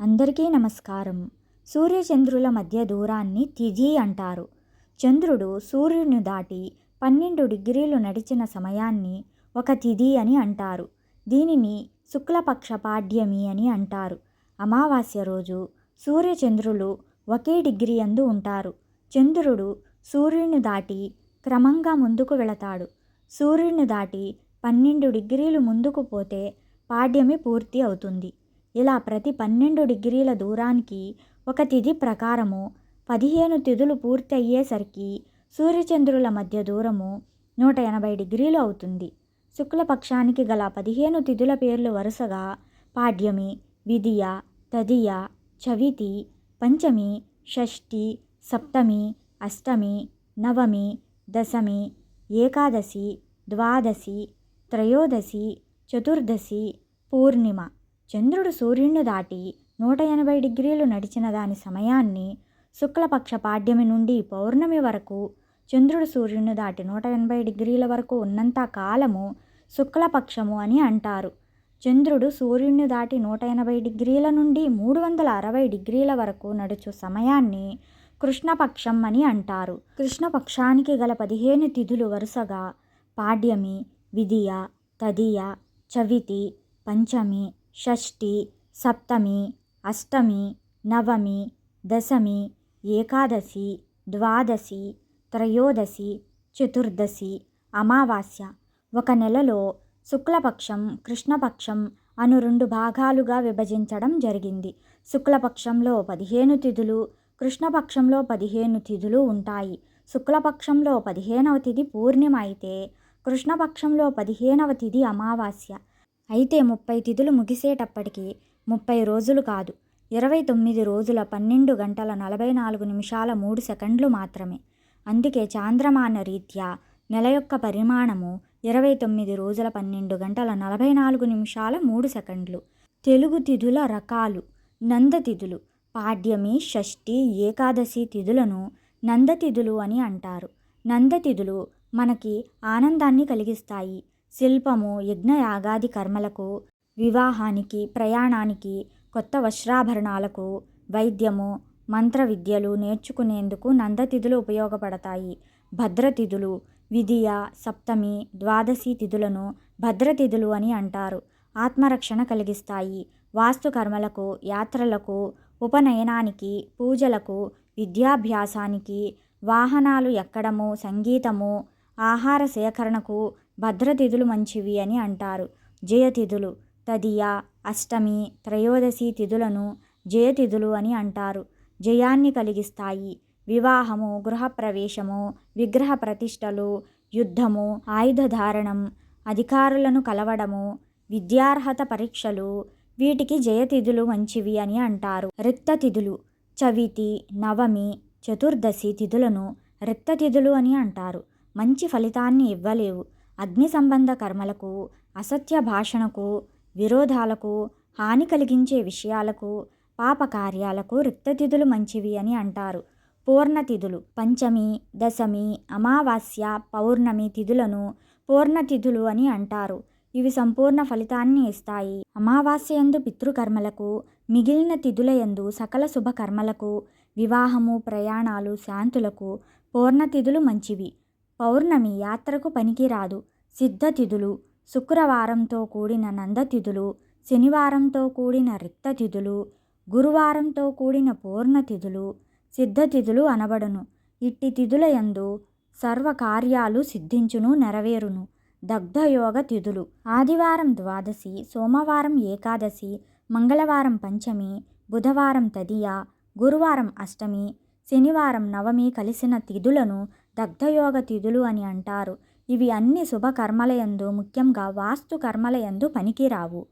అందరికీ నమస్కారం. సూర్యచంద్రుల మధ్య దూరాన్ని తిథి అంటారు. చంద్రుడు సూర్యుని దాటి పన్నెండు డిగ్రీలు నడిచిన సమయాన్ని ఒక తిథి అని అంటారు. దీనిని శుక్లపక్ష పాడ్యమి అని అంటారు. అమావాస్య రోజు సూర్యచంద్రులు ఒకే డిగ్రీ అందు ఉంటారు. చంద్రుడు సూర్యుని దాటి క్రమంగా ముందుకు వెళతాడు. సూర్యుని దాటి పన్నెండు డిగ్రీలు ముందుకు పోతే పాడ్యమి పూర్తి అవుతుంది. ఇలా ప్రతి పన్నెండు డిగ్రీల దూరానికి ఒక తిథి ప్రకారము పదిహేను తిథులు పూర్తి అయ్యేసరికి సూర్యచంద్రుల మధ్య దూరము నూట ఎనభై డిగ్రీలు అవుతుంది. శుక్లపక్షానికి గల పదిహేను తిథుల పేర్లు వరుసగా పాడ్యమి విదియ తదియ చవితి పంచమి షష్ఠి సప్తమి అష్టమి నవమి దశమి ఏకాదశి ద్వాదశి త్రయోదశి చతుర్దశి పూర్ణిమ చంద్రుడు సూర్యుణ్ణి దాటి నూట ఎనభై డిగ్రీలు నడిచిన దాని సమయాన్ని శుక్లపక్ష పాడ్యమి నుండి పౌర్ణమి వరకు చంద్రుడు సూర్యుని దాటి నూట ఎనభై డిగ్రీల వరకు ఉన్నంత కాలము శుక్లపక్షము అని అంటారు. చంద్రుడు సూర్యుణ్ణి దాటి నూట ఎనభై డిగ్రీల నుండి మూడు వందల అరవై డిగ్రీల వరకు నడుచు సమయాన్ని కృష్ణపక్షం అని అంటారు. కృష్ణపక్షానికి గల పదిహేను తిథులు వరుసగా పాడ్యమి విదియ తదియ చవితి పంచమి షష్ఠి సప్తమి అష్టమి నవమి దశమి ఏకాదశి ద్వాదశి త్రయోదశి చతుర్దశి అమావాస్య. ఒక నెలలో శుక్లపక్షం కృష్ణపక్షం అను రెండు భాగాలుగా విభజించడం జరిగింది. శుక్లపక్షంలో పదిహేను తిథులు కృష్ణపక్షంలో పదిహేను తిథులు ఉంటాయి. శుక్లపక్షంలో పదిహేనవ తిథి పూర్ణిమ అయితే కృష్ణపక్షంలో పదిహేనవ తిథి అమావాస్య. అయితే ముప్పై తిథులు ముగిసేటప్పటికి ముప్పై రోజులు కాదు ఇరవై తొమ్మిది రోజుల పన్నెండు గంటల నలభై నాలుగు నిమిషాల మూడు సెకండ్లు మాత్రమే. అందుకే చాంద్రమాన రీత్యా నెల యొక్క పరిమాణము ఇరవై తొమ్మిది రోజుల పన్నెండు గంటల నలభై నాలుగు నిమిషాల మూడు సెకండ్లు. తెలుగు తిథుల రకాలు నందతిథులు పాడ్యమి షష్ఠి ఏకాదశి తిథులను నందతిథులు అని అంటారు. నందతిథులు మనకి ఆనందాన్ని కలిగిస్తాయి. శిల్పము యజ్ఞయాగాది కర్మలకు వివాహానికి ప్రయాణానికి కొత్త వస్త్రాభరణాలకు వైద్యము మంత్ర విద్యలు నేర్చుకునేందుకు నందతిథులు ఉపయోగపడతాయి. భద్రతిథులు విధియ సప్తమి ద్వాదశి తిథులను భద్రతిథులు అని అంటారు. ఆత్మరక్షణ కలిగిస్తాయి. వాస్తుకర్మలకు యాత్రలకు ఉపనయనానికి పూజలకు విద్యాభ్యాసానికి వాహనాలు ఎక్కడము సంగీతము ఆహార సేకరణకు భద్రతిథులు మంచివి అని అంటారు. జయతిథులు తదియ అష్టమి త్రయోదశి తిథులను జయతిథులు అని అంటారు. జయాన్ని కలిగిస్తాయి. వివాహము గృహప్రవేశము విగ్రహ ప్రతిష్టలు యుద్ధము ఆయుధధారణం అధికారులను కలవడము విద్యార్హత పరీక్షలు వీటికి జయతిథులు మంచివి అని అంటారు. రిక్తతిథులు చవితి నవమి చతుర్దశి తిథులను రిక్తతిథులు అని అంటారు. మంచి ఫలితాన్ని ఇవ్వలేవు. అగ్ని సంబంధ కర్మలకు అసత్య భాషణకు విరోధాలకు హాని కలిగించే విషయాలకు పాపకార్యాలకు రిక్తతిథులు మంచివి అని అంటారు. పూర్ణతిథులు పంచమి దశమి అమావాస్య పౌర్ణమి తిథులను పూర్ణతిథులు అని అంటారు. ఇవి సంపూర్ణ ఫలితాన్ని ఇస్తాయి. అమావాస్యందు పితృకర్మలకు మిగిలిన తిథులయందు సకల శుభకర్మలకు వివాహము ప్రయాణాలు శాంతులకు పూర్ణతిథులు మంచివి. పౌర్ణమి యాత్రకు పనికిరాదు. సిద్ధతిథులు శుక్రవారంతో కూడిన నందతిథులు శనివారంతో కూడిన రిక్తతిథులు గురువారంతో కూడిన పూర్ణతిథులు సిద్ధతిథులు అనబడును. ఇట్టి తిథుల యందు సర్వకార్యాలు సిద్ధించును నెరవేరును. దగ్ధయోగ తిథులు ఆదివారం ద్వాదశి సోమవారం ఏకాదశి మంగళవారం పంచమి బుధవారం తదియ గురువారం అష్టమి శనివారం నవమి కలిసిన తిథులను దగ్ధయోగ తిథులు అని అంటారు. ఇవి అన్ని శుభకర్మలయందు ముఖ్యంగా వాస్తు కర్మలయందు పనికిరావు.